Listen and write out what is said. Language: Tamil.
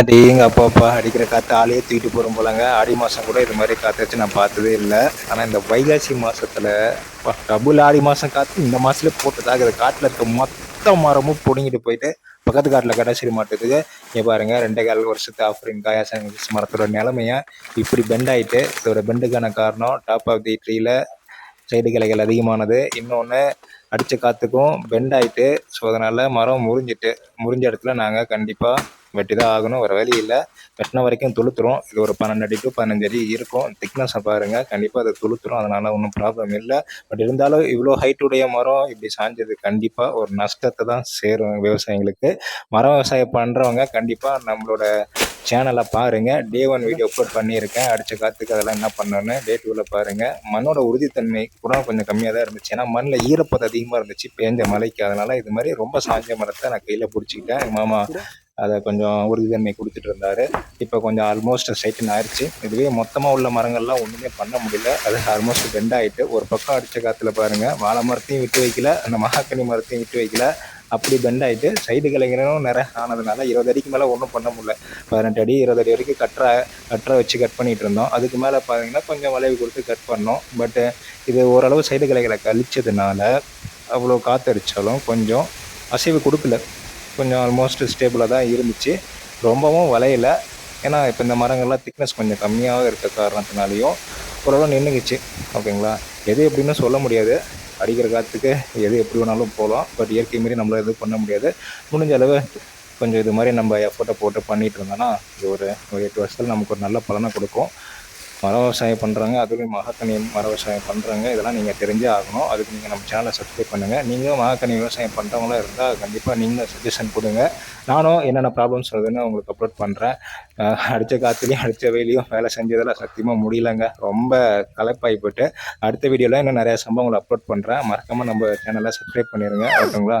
அடேங்க அப்பாப்பா அடிக்கிற காற்று ஆளையே தூக்கிட்டு போகிறோம் போலாங்க. ஆடி மாதம் கூட இது மாதிரி காற்று வச்சு நான் பார்த்ததே இல்லை. ஆனால் இந்த வைகாசி மாதத்தில் டபுள் ஆடி மாதம் காற்று இந்த மாதத்துல போட்டதாக காட்டில் இருக்க மொத்த மரமும் பிடுங்கிட்டு போயிட்டு பக்கத்து காட்டில் கடைசி மாட்டதுக்கு இங்கே பாருங்கள் ரெண்டே கால் வருஷத்து ஆஃப்ரின் காயாசன் மரத்தோட நிலமைய இப்படி பெண்ட் ஆகிட்டு இதோட பெண்டுக்கான காரணம் டாப் ஆஃப் தி ட்ரீயில் சைடு கிளைகள் அதிகமானது. இன்னொன்று அடித்த காற்றுக்கும் பெண்ட் ஆகிட்டு ஸோ அதனால் மரம் முறிஞ்சிட்டு முறிஞ்ச இடத்துல நாங்கள் கண்டிப்பாக வெட்டி தான் ஆகணும் வேறு வழி இல்லை. வெட்டின வரைக்கும் துளுத்துரும். இது ஒரு பன்னெண்டு அடி டு பதினஞ்சு அடி இருக்கும். திக்னஸை பாருங்க. கண்டிப்பாக அதை துளுத்துரும். அதனால் ஒன்றும் ப்ராப்ளம் இல்லை. பட் இருந்தாலும் இவ்வளோ ஹைட்டுடைய மரம் இப்படி சாஞ்சது கண்டிப்பாக ஒரு நஷ்டத்தை தான் சேரும் விவசாயிங்களுக்கு மரம் விவசாயம் பண்ணுறவங்க கண்டிப்பாக நம்மளோட சேனலை பாருங்கள் டே ஒன் வீடியோ அப்லோட் பண்ணியிருக்கேன். அடித்த காற்றுக்கு அதெல்லாம் என்ன பண்ணணும்னு டே டூவில் பாருங்கள் மண்ணோட உறுதித்தன்மை கூட கொஞ்சம் கம்மியாக தான் இருந்துச்சு. ஏன்னா மண்ணில் ஈரப்பதம் அதிகமாக இருந்துச்சு. பேஞ்ச மழைக்கு. அதனால் இது மாதிரி ரொம்ப சாஞ்ச மரத்தை நான் கையில் பிடிச்சிக்கிட்டேன். மாமா அதை கொஞ்சம் உறுதித்தன்மை கொடுத்துட்டு இருந்தாரு. இப்போ கொஞ்சம் ஆல்மோஸ்ட் ஸ்ட்ரைட்டன் ஆயிடுச்சு இதுவே மொத்தமாக உள்ள மரங்கள்லாம் ஒன்றுமே பண்ண முடியல. அது ஆல்மோஸ்ட் பெண்ட் ஆகிட்டு ஒரு பக்கம் அடித்த காற்றுல பாருங்கள் வாழை மரத்தையும் விட்டு வைக்கல அந்த மகாக்கனி மரத்தையும் விட்டு வைக்கல. அப்படி பெண்ட் ஆகிட்டு சைடு கலைஞரும் நிறைய ஆனதுனால இருபது அடிக்கு மேலே ஒன்றும் பண்ண முடியல. பதினெட்டு அடி இருபது அடி வரைக்கும் கட்டுற கட்டுற வச்சு கட் பண்ணிட்டு இருந்தோம். அதுக்கு மேலே பார்த்தீங்கன்னா கொஞ்சம் வளைவு கொடுத்து கட் பண்ணோம். பட்டு இது ஓரளவு சைடு கிளைகளை கழிச்சதுனால அவ்வளோ காற்றடிச்சாலும் கொஞ்சம் அசைவு கொடுக்கல. கொஞ்சம் ஆல்மோஸ்ட் ஸ்டேபிளாக தான் இருந்துச்சு. ரொம்பவும் வளையலை. ஏன்னா இப்போ இந்த மரங்கள்லாம் திக்னஸ் கொஞ்சம் கம்மியாக இருக்க காரணத்தினாலையும் ஓரளவு நின்றுக்குச்சு ஓகேங்களா? எது எப்படின்னு சொல்ல முடியாது. அடிக்கிற காற்றுக்கு எது எப்படி வேணாலும் போகலாம். பட் இயற்கை மாரி நம்மளால் எதுவும் பண்ண முடியாது. முடிஞ்ச அளவு கொஞ்சம் இது மாதிரி நம்ம எஃபோர்ட்டை போட்டு பண்ணிகிட்டு இருந்தோன்னா இது ஒரு ஒரு எட்டு வருஷத்தில் நமக்கு ஒரு நல்ல பலனை கொடுக்கும். மர விவசாயம் பண்ணுறாங்க அதுலேயும் மகாக்கனி மர விவசாயம் பண்ணுறாங்க இதெல்லாம் நீங்கள் தெரிஞ்சே ஆகணும். அதுக்கு நீங்கள் நம்ம சேனலை சப்ஸ்கிரைப் பண்ணுங்கள் நீங்களும் மகாக்கனி விவசாயம் பண்ணுறவங்களா இருந்தால் கண்டிப்பாக நீங்களும் சஜஷன் கொடுங்க நானும் என்னென்ன ப்ராப்ளம்ஸ் வருதுன்னு உங்களுக்கு அப்லோட் பண்ணுறேன் அடித்த காற்றுலையும் அடித்த வெயிலையும் வேலை செஞ்சதெல்லாம் சத்தியமாக முடியலங்க. ரொம்ப களைப்பாகி போட்டு அடுத்த வீடியோவில் இன்னும் நிறையா சம்பவங்களை அப்லோட் பண்ணுறேன் மறக்காமல் நம்ம சேனலை சப்ஸ்கிரைப் பண்ணிடுங்க ஓகேங்களா?